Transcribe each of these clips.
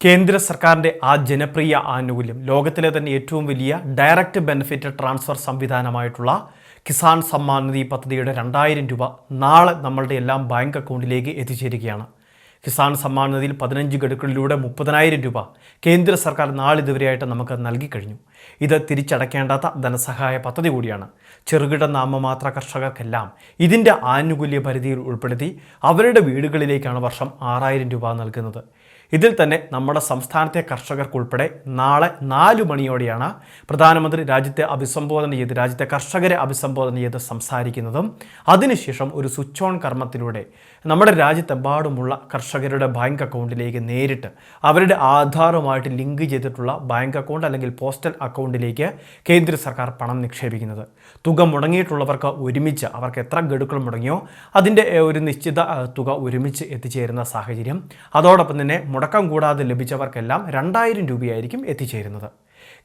കേന്ദ്ര സർക്കാരിന്റെ ആ ജനപ്രിയ ആനുകൂല്യം ലോകത്തിലെ തന്നെ ഏറ്റവും വലിയ ഡയറക്റ്റ് ബെനിഫിറ്റ് ട്രാൻസ്ഫർ സംവിധാനമായിട്ടുള്ള കിസാൻ സമ്മാൻ നിധി പദ്ധതിയുടെ രണ്ടായിരം രൂപ നാളെ നമ്മളുടെ എല്ലാം ബാങ്ക് അക്കൗണ്ടിലേക്ക് എത്തിച്ചേരുകയാണ്. കിസാൻ സമ്മാൻ നിധിയിൽ പതിനഞ്ച് ഗഡുക്കളിലൂടെ മുപ്പതിനായിരം രൂപ കേന്ദ്ര സർക്കാർ നാളിതുവരെയായിട്ട് നമുക്ക് നൽകി കഴിഞ്ഞു. ഇത് തിരിച്ചടയ്ക്കേണ്ടാത്ത ധനസഹായ പദ്ധതി കൂടിയാണ്. ചെറുകിട നാമമാത്ര കർഷകർക്കെല്ലാം ഇതിന്റെ ആനുകൂല്യ പരിധിയിൽ ഉൾപ്പെടുത്തി അവരുടെ വീടുകളിലേക്കാണ് വർഷം ആറായിരം രൂപ നൽകുന്നത്. ഇതിൽ തന്നെ നമ്മുടെ സംസ്ഥാനത്തെ കർഷകർക്കുൾപ്പെടെ നാളെ നാലു മണിയോടെയാണ് പ്രധാനമന്ത്രി രാജ്യത്തെ അഭിസംബോധന ചെയ്ത് രാജ്യത്തെ കർഷകരെ അഭിസംബോധന ചെയ്ത് സംസാരിക്കുന്നതും. അതിനുശേഷം ഒരു സ്വിച്ച് ഓൺ കർമ്മത്തിലൂടെ നമ്മുടെ രാജ്യത്തെമ്പാടുമുള്ള കർഷകരുടെ ബാങ്ക് അക്കൗണ്ടിലേക്ക് നേരിട്ട് അവരുടെ ആധാറുമായിട്ട് ലിങ്ക് ചെയ്തിട്ടുള്ള ബാങ്ക് അക്കൗണ്ട് അല്ലെങ്കിൽ പോസ്റ്റൽ അക്കൗണ്ടിലേക്ക് കേന്ദ്ര സർക്കാർ പണം നിക്ഷേപിക്കുന്നത്. തുക മുടങ്ങിയിട്ടുള്ളവർക്ക് ഒരുമിച്ച് അവർക്ക് എത്ര ഗഡുക്കൾ മുടങ്ങിയോ അതിന്റെ ഒരു നിശ്ചിത തുക ഒരുമിച്ച് എത്തിച്ചേരുന്ന സാഹചര്യം. അതോടൊപ്പം തന്നെ മുടക്കം കൂടാതെ ലഭിച്ചവർക്കെല്ലാം രണ്ടായിരം രൂപയായിരിക്കും എത്തിച്ചേരുന്നത്.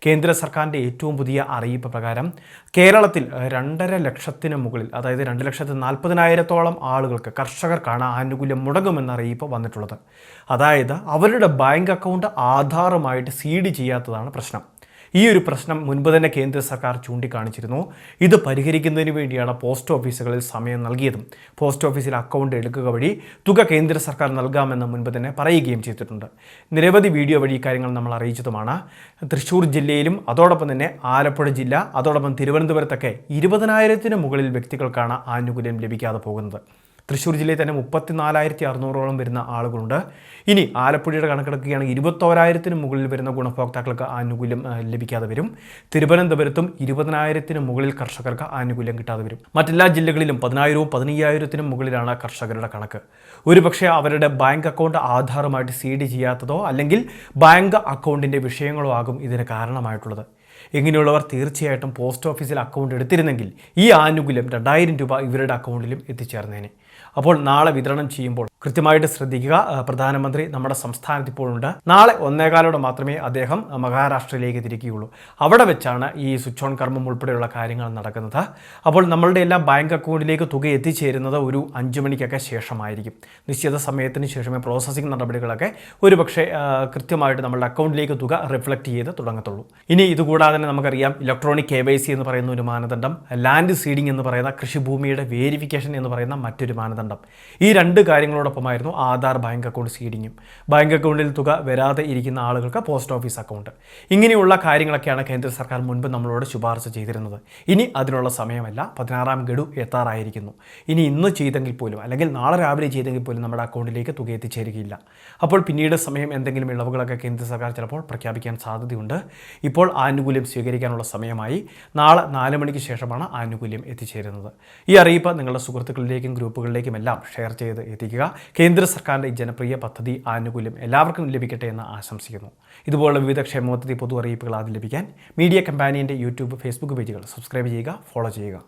കേന്ദ്ര സർക്കാരിന്റെ ഏറ്റവും പുതിയ അറിയിപ്പ് പ്രകാരം കേരളത്തിൽ രണ്ടര ലക്ഷത്തിന് മുകളിൽ അതായത് രണ്ട് ലക്ഷത്തി നാൽപ്പതിനായിരത്തോളം ആളുകൾക്ക് കർഷകർക്കാണ് ആനുകൂല്യം മുടങ്ങുമെന്ന അറിയിപ്പ് വന്നിട്ടുള്ളത്. അതായത് അവരുടെ ബാങ്ക് അക്കൗണ്ട് ആധാറുമായിട്ട് സീഡ് ചെയ്യാത്തതാണ് പ്രശ്നം. ഈ ഒരു പ്രശ്നം മുൻപ് തന്നെ കേന്ദ്ര സർക്കാർ ചൂണ്ടിക്കാണിച്ചിരുന്നു. ഇത് പരിഹരിക്കുന്നതിന് വേണ്ടിയാണ് പോസ്റ്റ് ഓഫീസുകളിൽ സമയം നൽകിയതും. പോസ്റ്റ് ഓഫീസിൽ അക്കൗണ്ട് എടുക്കുക വഴി തുക കേന്ദ്ര സർക്കാർ നൽകാമെന്ന് മുൻപ് തന്നെ പറയുകയും ചെയ്തിട്ടുണ്ട്. നിരവധി വീഡിയോ വഴി ഇക്കാര്യങ്ങൾ നമ്മൾ അറിയിച്ചതുമാണ്. തൃശ്ശൂർ ജില്ലയിലും അതോടൊപ്പം തന്നെ ആലപ്പുഴ ജില്ല അതോടൊപ്പം തിരുവനന്തപുരത്തൊക്കെ ഇരുപതിനായിരത്തിന് മുകളിൽ വ്യക്തികൾക്കാണ് ആനുകൂല്യം ലഭിക്കാതെ പോകുന്നത്. തൃശ്ശൂർ ജില്ലയിൽ തന്നെ മുപ്പത്തിനാലായിരത്തി അറുന്നൂറോളം വരുന്ന ആളുകളുണ്ട്. ഇനി ആലപ്പുഴയുടെ കണക്കെടുക്കുകയാണെങ്കിൽ ഇരുപത്തോരായിരത്തിന് മുകളിൽ വരുന്ന ഗുണഭോക്താക്കൾക്ക് ആനുകൂല്യം ലഭിക്കാതെ വരും. തിരുവനന്തപുരത്തും ഇരുപതിനായിരത്തിന് മുകളിൽ കർഷകർക്ക് ആനുകൂല്യം കിട്ടാതെ വരും. മറ്റെല്ലാ ജില്ലകളിലും പതിനായിരവും പതിനയ്യായിരത്തിനും മുകളിലാണ് കർഷകരുടെ കണക്ക്. ഒരുപക്ഷെ അവരുടെ ബാങ്ക് അക്കൗണ്ട് ആധാറുമായിട്ട് സീഡ് ചെയ്യാത്തതോ അല്ലെങ്കിൽ ബാങ്ക് അക്കൗണ്ടിന്റെ വിഷയങ്ങളോ ആകും ഇതിന് കാരണമായിട്ടുള്ളത്. ഇങ്ങനെയുള്ളവർ തീർച്ചയായിട്ടും പോസ്റ്റ് ഓഫീസിൽ അക്കൗണ്ട് എടുത്തിരുന്നെങ്കിൽ ഈ ആനുകൂല്യം രണ്ടായിരം രൂപ ഇവരുടെ അക്കൗണ്ടിലും എത്തിച്ചേർന്നേനെ. അപ്പോൾ നാളെ വിതരണം ചെയ്യുമ്പോൾ കൃത്യമായിട്ട് ശ്രദ്ധിക്കുക. പ്രധാനമന്ത്രി നമ്മുടെ സംസ്ഥാനത്ത് ഇപ്പോഴുണ്ട്. നാളെ ഒന്നേകാലോടെ മാത്രമേ അദ്ദേഹം മഹാരാഷ്ട്രയിലേക്ക് തിരിക്കുകയുള്ളൂ. അവിടെ വെച്ചാണ് ഈ സ്വിച്ച് ഓൺ കർമ്മം ഉൾപ്പെടെയുള്ള കാര്യങ്ങൾ നടക്കുന്നത്. അപ്പോൾ നമ്മളുടെ എല്ലാം ബാങ്ക് അക്കൗണ്ടിലേക്ക് തുക എത്തിച്ചേരുന്നത് ഒരു അഞ്ച് മണിക്കൊക്കെ ശേഷമായിരിക്കും. നിശ്ചിത സമയത്തിന് ശേഷമേ പ്രോസസ്സിംഗ് നടപടികളൊക്കെ ഒരുപക്ഷെ കൃത്യമായിട്ട് നമ്മുടെ അക്കൗണ്ടിലേക്ക് തുക റിഫ്ലക്റ്റ് ചെയ്ത് തുടങ്ങത്തുള്ളൂ. ഇനി ഇതുകൂടാതെ തന്നെ നമുക്കറിയാം ഇലക്ട്രോണിക് കെ വൈ സി എന്ന് പറയുന്ന ഒരു മാനദണ്ഡം ലാൻഡ് സീഡിംഗ് എന്ന് പറയുന്ന കൃഷിഭൂമിയുടെ വേരിഫിക്കേഷൻ എന്ന് പറയുന്ന മറ്റൊരു മാനദണ്ഡം. ഈ രണ്ട് കാര്യങ്ങളോടൊപ്പമായിരുന്നു ആധാർ ബാങ്ക് അക്കൗണ്ട് സീഡിങ്ങും ബാങ്ക് അക്കൗണ്ടിൽ തുക വരാതെ ഇരിക്കുന്ന ആളുകൾക്ക് പോസ്റ്റ് ഓഫീസ് അക്കൗണ്ട്. ഇങ്ങനെയുള്ള കാര്യങ്ങളൊക്കെയാണ് കേന്ദ്ര സർക്കാർ മുൻപ് നമ്മളോട് ശുപാർശ ചെയ്തിരുന്നത്. ഇനി അതിനുള്ള സമയമല്ല. പതിനാറാം ഗഡു എത്താറായിരിക്കുന്നു. ഇനി ഇന്ന് ചെയ്തെങ്കിൽ പോലും അല്ലെങ്കിൽ നാളെ രാവിലെ ചെയ്തെങ്കിൽ പോലും നമ്മുടെ അക്കൗണ്ടിലേക്ക് തുക എത്തിച്ചേരുകയില്ല. അപ്പോൾ പിന്നീട് സമയം എന്തെങ്കിലും ഇളവുകളൊക്കെ കേന്ദ്ര സർക്കാർ ചിലപ്പോൾ പ്രഖ്യാപിക്കാൻ സാധ്യതയുണ്ട്. ഇപ്പോൾ ആനുകൂല്യം സ്വീകരിക്കാനുള്ള സമയമായി. നാളെ നാല് മണിക്ക് ശേഷമാണ് ആനുകൂല്യം എത്തിച്ചേരുന്നത്. ഈ അറിയിപ്പ് നിങ്ങളുടെ സുഹൃത്തുക്കളിലേക്കും ഗ്രൂപ്പുകളിലേക്കും എല്ലാം ഷെയർ ചെയ്ത് എത്തിക്കുക. കേന്ദ്ര സർക്കാരിന്റെ ഈ ജനപ്രിയ പദ്ധതി ആനുകൂല്യം എല്ലാവർക്കും ലഭിക്കട്ടെ എന്ന് ആശംസിക്കുന്നു. ഇതുപോലുള്ള വിവിധ ക്ഷേമോദ്ധതി പൊതു അറിയിപ്പുകൾ ആദ്യം ലഭിക്കാൻ മീഡിയ കമ്പാനിയന്റെ യൂട്യൂബ് ഫേസ്ബുക്ക് പേജുകൾ സബ്സ്ക്രൈബ് ചെയ്യുക ഫോളോ ചെയ്യുക.